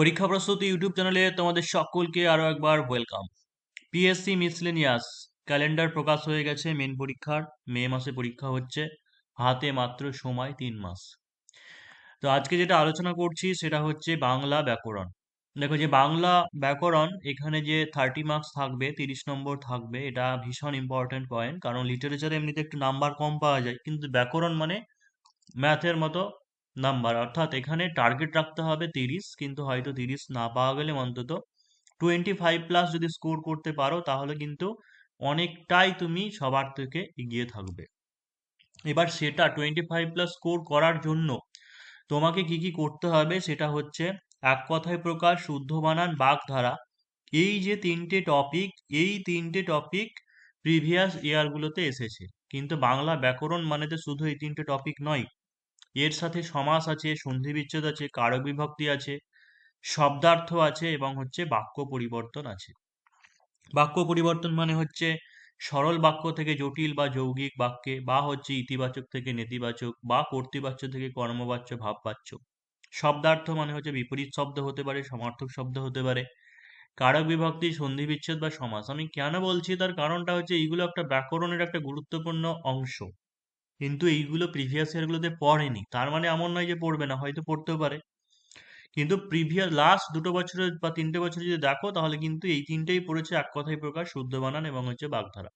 পরীক্ষা প্রস্তুতি ইউটিউব চ্যানেলে তোমাদের সকলকে আরও একবার ওয়েলকাম পিএসসি মিসলেনিয়াস ক্যালেন্ডার প্রকাশ হয়ে গেছে মেন পরীক্ষার, মে মাসে পরীক্ষা হচ্ছে, হাতে মাত্র সময় তিন মাস। তো আজকে যেটা আলোচনা করছি সেটা হচ্ছে বাংলা ব্যাকরণ। দেখো যে বাংলা ব্যাকরণ এখানে যে থার্টি মার্কস থাকবে, তিরিশ নম্বর থাকবে, এটা ভীষণ ইম্পর্টেন্ট পয়েন্ট কারণ লিটারেচারে এমনিতে একটু নাম্বার কম পাওয়া যায়, কিন্তু ব্যাকরণ মানে ম্যাথের মতো নাম্বার অর্থাৎ এখানে টার্গেট রাখতে হবে তিরিশ, কিন্তু হয়তো তিরিশ না পাওয়া গেলে অন্তত টোয়েন্টি ফাইভ প্লাস যদি স্কোর করতে পারো, তাহলে কিন্তু অনেকটাই তুমি সবার থেকে এগিয়ে থাকবে। এবার সেটা টোয়েন্টি ফাইভ প্লাস স্কোর করার জন্য তোমাকে কি কি করতে হবে, সেটা হচ্ছে এক কথায় প্রকাশ, শুদ্ধ বানান, বাগধারা। এই যে তিনটে টপিক এই তিনটে টপিক প্রিভিয়াস ইয়ারগুলোতে এসেছে। কিন্তু বাংলা ব্যাকরণ মানে তো শুধু এই তিনটে টপিক নয় এর সাথে সমাস আছে সন্ধি বিচ্ছেদ আছে কারক বিভক্তি আছে, শব্দার্থ আছে এবং হচ্ছে বাক্য পরিবর্তন আছে। বাক্য পরিবর্তন মানে হচ্ছে সরল বাক্য থেকে জটিল বা যৌগিক বাক্যে বা হচ্ছে ইতিবাচক থেকে নেতিবাচক বা কর্তৃবাচ্য থেকে কর্মবাচ্য, ভাববাচ্য। শব্দার্থ মানে হচ্ছে বিপরীত শব্দ হতে পারে, সমার্থক শব্দ হতে পারে। কারক বিভক্তি সন্ধি বিচ্ছেদ বা সমাস। আমি কেন বলছি? তার কারণটা হচ্ছে এইগুলো একটা ব্যাকরণের একটা গুরুত্বপূর্ণ অংশ। কিন্তু এইগুলো প্রিভিয়াস ইয়ারগুলোতে পড়েনি। তার মানে এমন নয় যে পড়বে না, হয়তো পড়তেও পারে। কিন্তু প্রিভিয়াস লাস্ট দুটো বছরের বা তিনটে বছর যদি দেখো, তাহলে কিন্তু এই তিনটেই পড়েছে এক কথাই প্রকার শুদ্ধ বানান এবং হচ্ছে বাগধারা।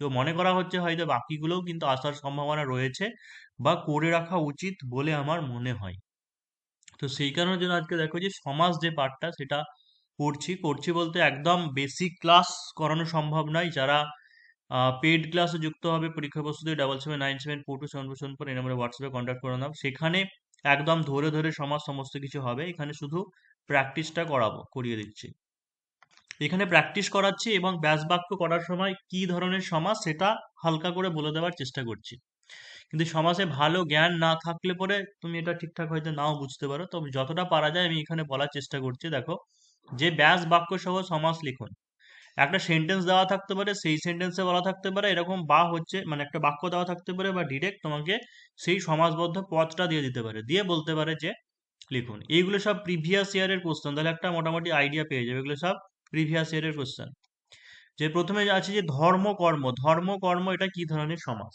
তো মনে করা হচ্ছে হয়তো বাকিগুলোও কিন্তু আসার সম্ভাবনা রয়েছে বা করে রাখা উচিত বলে আমার মনে হয়। তো সেই কারণের জন্য আজকে দেখো যে সমাজ যে পার্টটা সেটা করছি করছি বলতে একদম বেসিক ক্লাস করানো সম্ভব নয়। যারা পেড ক্লাসে যুক্ত হবে পরীক্ষা প্রস্তুতি double seven nine seven four two seven four seven four এই নম্বরে হোয়াটসঅ্যাপে কন্ট্যাক্ট করে নাও। সেখানে একদম ধরে ধরে সমাজ সমস্ত কিছু হবে। এখানে শুধু প্র্যাকটিসটা করাবো, করিয়ে দিচ্ছি। এখানে প্র্যাকটিস করাচ্ছি এবং ব্যাস বাক্য করার সময় কি ধরনের সমাজ সেটা হালকা করে বলে দেওয়ার চেষ্টা করছি। কিন্তু সমাজে ভালো জ্ঞান না থাকলে পরে তুমি এটা ঠিকঠাক হয়তো নাও বুঝতে পারো। তবে যতটা পারা যায় আমি এখানে বলার চেষ্টা করছি। দেখো, যে ব্যাস বাক্য সহ সমাজ লিখুন। একটা সেন্টেন্স দেওয়া থাকতে পারে, সেই সেন্টেন্সে বলা থাকতে পারে, এরকম বা হচ্ছে মানে একটা বাক্য দেওয়া থাকতে পারে বা ডিরেক্ট তোমাকে সেই সমাজবদ্ধ পথটা দিয়ে দিতে পারে। দিয়ে বলতে পারে যে, লিখুন, এইগুলো সব প্রিভিয়াস ইয়ারের কোশ্চেন তাহলে একটা মোটামুটি আইডিয়া পেয়ে যাবে, এগুলো সব প্রিভিয়াস ইয়ারের কোশ্চেন যে প্রথমে আছে যে ধর্ম, কর্ম ধর্ম, কর্ম এটা কি ধরনের সমাজ?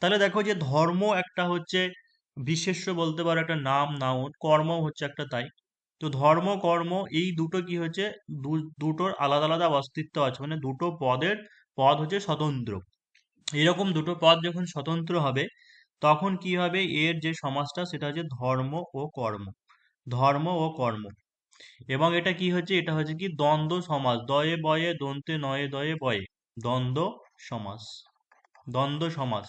তাহলে দেখো যে ধর্ম একটা হচ্ছে বিশেষ্য বলতে পারো একটা নাম নাউন কর্ম হচ্ছে একটা তাই। তো ধর্ম, কর্ম এই দুটো কি হচ্ছে? দুটোর আলাদা আলাদা অস্তিত্ব আছে। মানে দুটো পদের, পদ হচ্ছে স্বতন্ত্র। এরকম দুটো পদ যখন স্বতন্ত্র হবে, তখন কি হবে? এর যে সমাজটা, সেটা হচ্ছে ধর্ম ও কর্ম। ধর্ম ও কর্ম। এবং এটা কি হচ্ছে? এটা হচ্ছে কি? দ্বন্দ্ব সমাজ। দয়ে বয়ে, দন্তে নয়ে দয়ে বয়ে। দ্বন্দ্ব সমাজ। দ্বন্দ্ব সমাজ।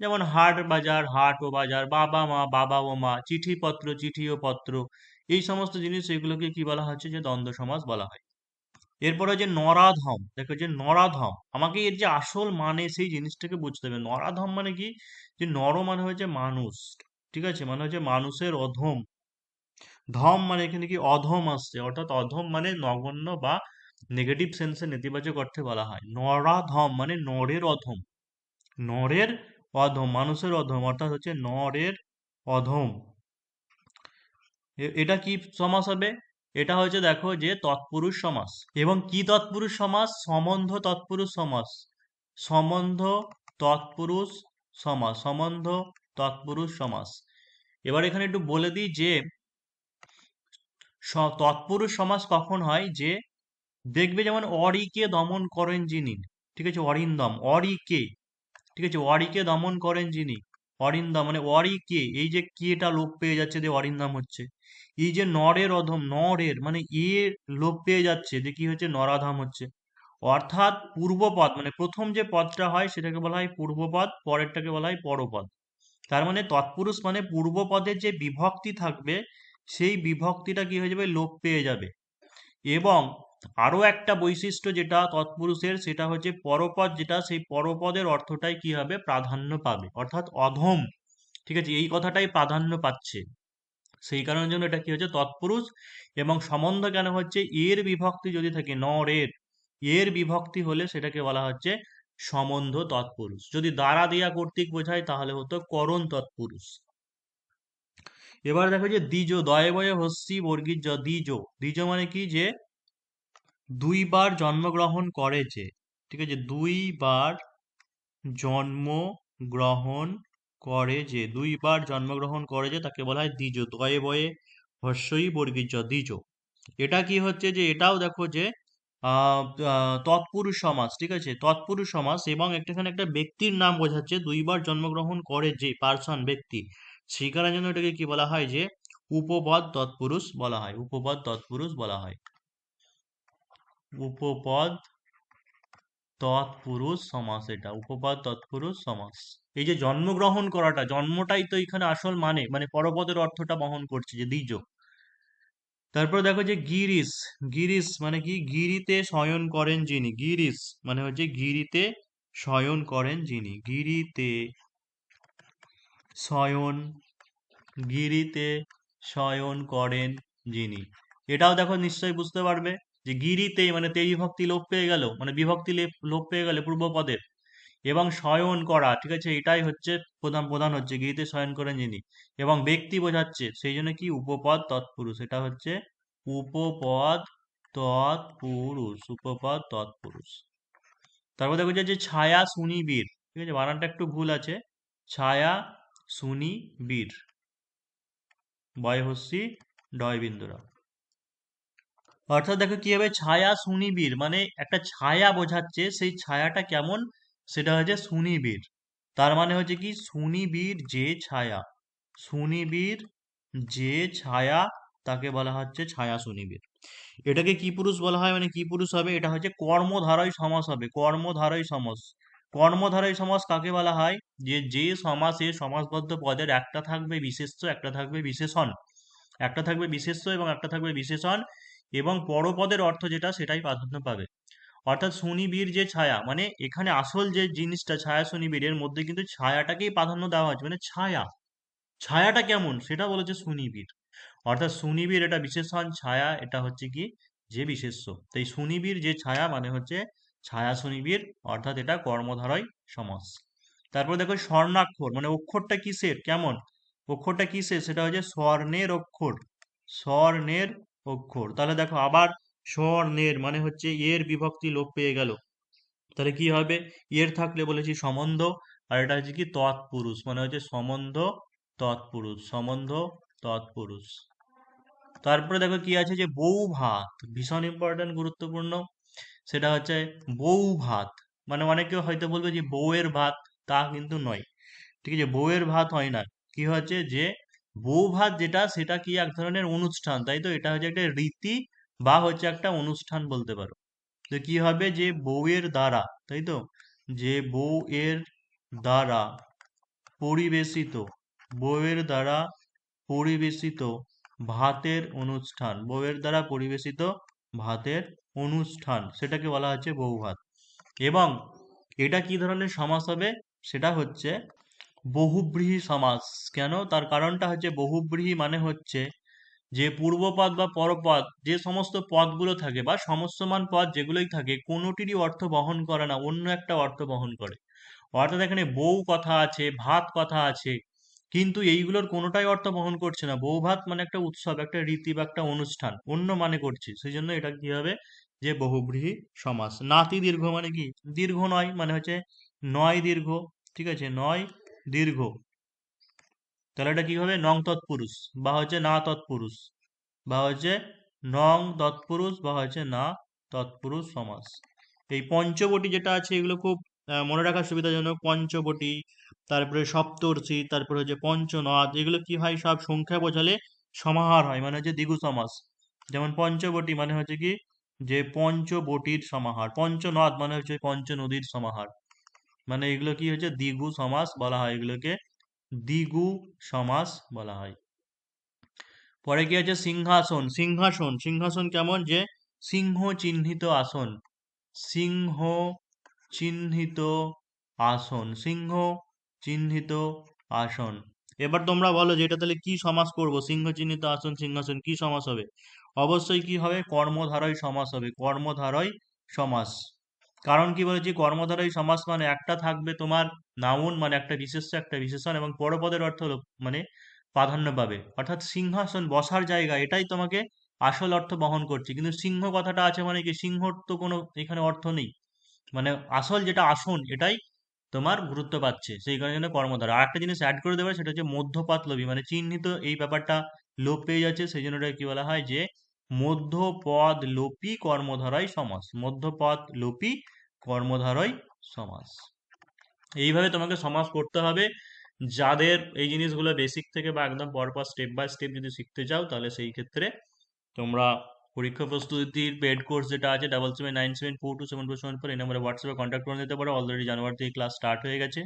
যেমন হাট বাজার, হাট ও বাজার, বাবা মা বাবা ও মা চিঠি পত্র চিঠি ও পত্র। এই সমস্ত জিনিস এগুলোকে কি বলা হচ্ছে যে দ্বন্দ্ব সমাজ বলা হয়। এরপরে যে নরাধম। দেখো যে নরাধম। আমাকে এর যে আসল মানে সেই জিনিসটাকে বুঝতে হবে। নরাধম মানে কি? যে নর মানে হচ্ছে মানুষ। ঠিক আছে? মানে হচ্ছে মানুষের অধম। ধম মানে এখানে কি? অধম আসছে। অর্থাৎ অধম মানে নগণ্য বা নেগেটিভ সেন্সে নেতিবাচক অর্থে বলা হয়। নরাধম মানে নরের অধম। নরের অধম, মানুষের অধম। অর্থাৎ হচ্ছে নরের অধম। এটা কি সমাস হবে? এটা হচ্ছে দেখো যে তৎপুরুষ সমাস। এবং কি তৎপুরুষ সমাস? সম্বন্ধ তৎপুরুষ সমাস। সম্বন্ধ তৎপুরুষ সমাস। সম্বন্ধ তৎপুরুষ সমাস। এবার এখানে একটু বলে দিই যে তৎপুরুষ সমাস কখন হয়? যে, দেখবে যেমন অরিকে দমন করেন যিনি। ঠিক আছে? অরিন্দম। অরিকে। ঠিক আছে? অরিকে দমন করেন যিনি। অরিন্দম মানে অরি কে? এই যে কেটা লোপ পেয়ে যাচ্ছে যে অরিন্দম হচ্ছে। এই যে নরের অধম, নরের মানে এ লোপ পেয়ে যাচ্ছে যে কি হচ্ছে? নরাধাম হচ্ছে। অর্থাৎ পূর্বপদ মানে প্রথম যে পদটা হয় সেটাকে বলা হয় পূর্বপদ, পরেরটাকে বলা হয় পরপদ। তার মানে তৎপুরুষ মানে পূর্বপদের যে বিভক্তি থাকবে, সেই বিভক্তিটা কি হয়ে যাবে? লোপ পেয়ে যাবে। এবং আরও একটা বৈশিষ্ট্য যেটা তৎপুরুষের, সেটা হচ্ছে পরপদ যেটা, সেই পরপদের অর্থটাই কি হবে? প্রাধান্য পাবে। অর্থাৎ অধম। ঠিক আছে? এই কথাটাই প্রাধান্য পাচ্ছে। সেই কারণের জন্য এটা কি হচ্ছে? তৎপুরুষ এবং সম্বন্ধ কেন হচ্ছে? এর বিভক্তি যদি থাকে নরের এর বিভক্তি হলে সেটাকে বলা হচ্ছে সম্বন্ধ তৎপুরুষ। যদি দ্বারা দিয়া কর্তৃক বোঝায়, তাহলে হতো করণ তৎপুরুষ। এবার দেখো যে দ্বিজ দয়ে বয়ে হস্যি বর্গীর জ দ্বিজ। দ্বিজ মানে কি? যে দুইবার জন্মগ্রহণ করে যে, ঠিক আছে? দুইবার জন্মগ্রহণ করে যে, দুইবার জন্মগ্রহণ করে যে, তাকে বলা হয় দ্বিজ, দয়ে বয়ে, হস্যই বর্গীর জ দ্বিজ। এটা কি হচ্ছে যে, এটাও দেখো যে তৎপুরুষ সমাস, ঠিক আছে? তৎপুরুষ সমাস এবং একটাখানে একটা ব্যক্তির নাম বোঝাচ্ছে, দুইবার জন্মগ্রহণ করে যে, পার্সন, ব্যক্তি। সেই কারণের জন্য এটাকে কি বলা হয় যে, উপপদ তৎপুরুষ বলা হয়, উপপদ তৎপুরুষ বলা হয়। উপপদ তৎপুরুষ সমাস এটা, উপপদ তৎপুরুষ সমাস। এই যে জন্মগ্রহণ করাটা, জন্মটাই তো এখানে আসল মানে মানে পরপদের অর্থটা বহন করছে যে দ্বিজ। তারপর দেখো যে গিরিশ গিরিশ মানে কি? গিরিতে শয়ন করেন যিনি, গিরিশ মানে হচ্ছে গিরিতে শয়ন করেন যিনি। গিরিতে শয়ন গিরিতে শয়ন করেন যিনি। এটাও দেখো নিশ্চয়ই বুঝতে পারবে। যে গিরিতে মানে তেই বিভক্তি লোপ পেয়ে গেল মানে বিভক্তি লেপ- পেয়ে গেলে পূর্বপদের, এবং শয়ন করা, ঠিক আছে? এটাই হচ্ছে প্রধান প্রধান হচ্ছে গিরিতে শয়ন করেন যিনি, এবং ব্যক্তি বোঝাচ্ছে সেই জন্য কি? উপপদ তৎপুরুষ, এটা হচ্ছে উপপদ তৎপুরুষ উপপদ তৎপুরুষ। তারপর দেখো যে ছায়া সুনিবীর ঠিক আছে? বানানটা একটু ভুল আছে, ছায়া সুনি বীর, বয়হস্যি ডয় বিন্দুরা অর্থাৎ দেখো কি হবে? ছায়া সুনিবীর মানে একটা ছায়া বোঝাচ্ছে সেই ছায়াটা কেমন? সেটা হচ্ছে সুনিবীর তার মানে হচ্ছে কি? সুনিবীর যে ছায়া। সুনিবীর যে ছায়া, তাকে বলা হচ্ছে ছায়া সুনিবীর এটাকে কি পুরুষ বলা হয়? মানে কি পুরুষ হবে? এটা হচ্ছে কর্মধারয় সমাস হবে। কর্মধারয় সমাস। কর্মধারয় সমাস কাকে বলা হয়? যে যে সমাসে সমাসবদ্ধ পদের একটা থাকবে বিশেষ্য, একটা থাকবে বিশেষণ। একটা থাকবে বিশেষ্য এবং একটা থাকবে বিশেষণ। এবং পরপদের অর্থ যেটা সেটাই প্রাধান্য পাবে। অর্থাৎ শনিবীর যে ছায়া মানে এখানে আসল যে জিনিসটা ছায়া সুনিবির এর মধ্যে কিন্তু ছায়াটাকেই প্রাধান্য দেওয়া হচ্ছে মানে ছায়া। ছায়াটা কেমন? সেটা বলেছে সুনিবির অর্থাৎ শনিবীর এটা বিশেষণ, ছায়া এটা হচ্ছে কি? যে বিশেষ্য। তাই সুনিবির যে ছায়া মানে হচ্ছে ছায়া সুনিবির অর্থাৎ এটা কর্মধারয় সমাস। তারপর দেখো স্বর্ণাক্ষর মানে অক্ষরটা কিসের? কেমন? অক্ষরটা কিসের? সেটা হচ্ছে স্বর্ণের অক্ষর। স্বর্ণের অক্ষর। তাহলে দেখো আবার স্বর্ণের মানে হচ্ছে এর বিভক্তি লোপ পেয়ে গেল। তাহলে কি হবে? এর থাকলে বলেছি সম্বন্ধ, আর এটা হচ্ছে কি তৎপুরুষ মানে হচ্ছে সম্বন্ধ, তৎপুরুষ সম্বন্ধ, তৎপুরুষ। তারপরে দেখো কি আছে যে বউ ভাত ভীষণ ইম্পর্টেন্ট গুরুত্বপূর্ণ। সেটা হচ্ছে বউ ভাত মানে অনেকে হয়তো বলবে যে বউয়ের ভাত তা কিন্তু নয়। ঠিক আছে, বউয়ের ভাত হয় না। কি হচ্ছে? যে বউ ভাত যেটা, সেটা কি এক ধরনের অনুষ্ঠান? তাই তো? এটা হচ্ছে একটা রীতি বা হচ্ছে একটা অনুষ্ঠান বলতে পারো। তো কি হবে? যে বউয়ের দ্বারা, তাই তো? যে বউ এর দ্বারা পরিবেশিত, বউয়ের দ্বারা পরিবেশিত ভাতের অনুষ্ঠান, বউয়ের দ্বারা পরিবেশিত ভাতের অনুষ্ঠান, সেটাকে বলা হচ্ছে বউ ভাত এবং এটা কি ধরনের সমাস হবে? সেটা হচ্ছে বহুব্রীহি সমাস। কেন? তার কারণটা হচ্ছে বহুব্রীহি মানে হচ্ছে যে পূর্বপদ বা পরপদ, যে সমস্ত পদগুলো থাকে বা সমস্যমান পদ যেগুলোই থাকে, কোনোটিরই অর্থ বহন করে না, অন্য একটা অর্থ বহন করে। অর্থাৎ এখানে বউ কথা আছে, ভাত কথা আছে, কিন্তু এইগুলোর কোনোটাই অর্থ বহন করছে না। বউ ভাত মানে একটা উৎসব, একটা রীতি বা একটা অনুষ্ঠান, অন্য মানে করছে। সেই জন্য এটা কি হবে? যে বহুব্রীহি সমাস। নাতি দীর্ঘ মানে কি? দীর্ঘ নয় মানে হচ্ছে নয় দীর্ঘ, ঠিক আছে? নয় দীর্ঘ। তাহলে এটা কি হবে? নং তৎপুরুষ, বা হচ্ছে না তৎপুরুষ, বা হচ্ছে নং তৎপুরুষ, বা হচ্ছে না তৎপুরুষ সমাস। এই পঞ্চবটি যেটা আছে, এগুলো খুব মনে রাখার সুবিধাজনক। পঞ্চবটি, তারপরে সপ্তর্ষি, তারপরে হচ্ছে পঞ্চনদ, এগুলো কি হয়? সব সংখ্যা বোঝালে সমাহার হয় মানে হচ্ছে দ্বিগু সমাস। যেমন পঞ্চবটি মানে হচ্ছে কি? যে পঞ্চবটির সমাহার, পঞ্চনদ মানে হচ্ছে পঞ্চ নদীর সমাহার। মানে এগুলো কি হচ্ছে? দ্বিগু সমাস বলা হয় এগুলোকে। দ্বিগু সমাস বলা হয়। পরে কি আছে সিংহাসন সিংহাসন সিংহাসন কেমন? যে সিংহ চিহ্নিত আসন। সিংহ চিহ্নিত আসন সিংহ চিহ্নিত আসন। এবার তোমরা বলো যে এটা তাহলে কি সমাস করব? সিংহ চিহ্নিত আসন, সিংহাসন কি সমাস হবে? অবশ্যই কি হবে? কর্মধারয় সমাস হবে। কর্মধারয় সমাস। কারণ কি বলেছি? কর্মধারয় সমাস মানে একটা থাকবে তোমার নাউন মানে একটা বিশেষ্য, একটা বিশেষণ এবং পরপদের অর্থ হলো মানে প্রাধান্য পাবে। অর্থাৎ সিংহাসন বসার জায়গা, এটাই তোমাকে আসল অর্থ বহন করছে। কিন্তু সিংহ কথাটা আছে মানে কি? সিংহর তো কোনো এখানে অর্থ নেই। মানে আসল যেটা আসন, এটাই তোমার গুরুত্ব পাচ্ছে। সেই কারণে কর্মধারা। আর একটা জিনিস অ্যাড করে দেবে, সেটা হচ্ছে মধ্যপাত লোভী মানে চিহ্নিত এই ব্যাপারটা লোপ পেয়ে যাচ্ছে। সেই জন্য এটাকে কি বলা হয় যে মধ্যপদ লোপী কর্মধারাই সমাস। মধ্যপদ লোপী কর্মধারয় সমাস। এইভাবে তোমাকে সমাস করতে হবে। যাদের এই জিনিসগুলো বেসিক থেকে বা একদম পরপর স্টেপ বাই স্টেপ যদি শিখতে চাও, তাহলে সেই ক্ষেত্রে তোমরা পরীক্ষা প্রস্তুতির পেড কোর্স যেটা আছে double seven nine seven four two seven four seven four এই নম্বরে হোয়াটসঅ্যাপে কন্ট্যাক্ট করে নিতে পারো। অলরেডি জানুয়ারি থেকে ক্লাস স্টার্ট হয়ে গেছে।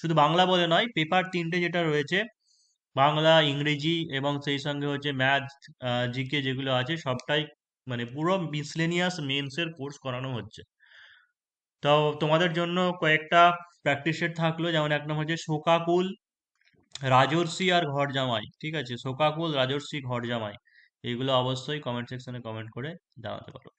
শুধু বাংলা বলে নয় পেপার তিনটে যেটা রয়েছে বাংলা, ইংরেজি এবং সেই সঙ্গে হচ্ছে ম্যাথ জিকে যেগুলো আছে সবটাই মানে পুরো মিসলেনিয়াস মেন্সের কোর্স করানো হচ্ছে। তো তোমাদের জন্য কয়েকটা প্র্যাকটিস সেট থাকল, যেমন এক নম্বর হচ্ছে শোকাকুল, রাজর্ষি আর ঘর জামাই ঠিক আছে? শোকাকুল, রাজর্ষি ঘর জামাই এগুলো অবশ্যই কমেন্ট সেকশনে কমেন্ট করে জানাতে পারো।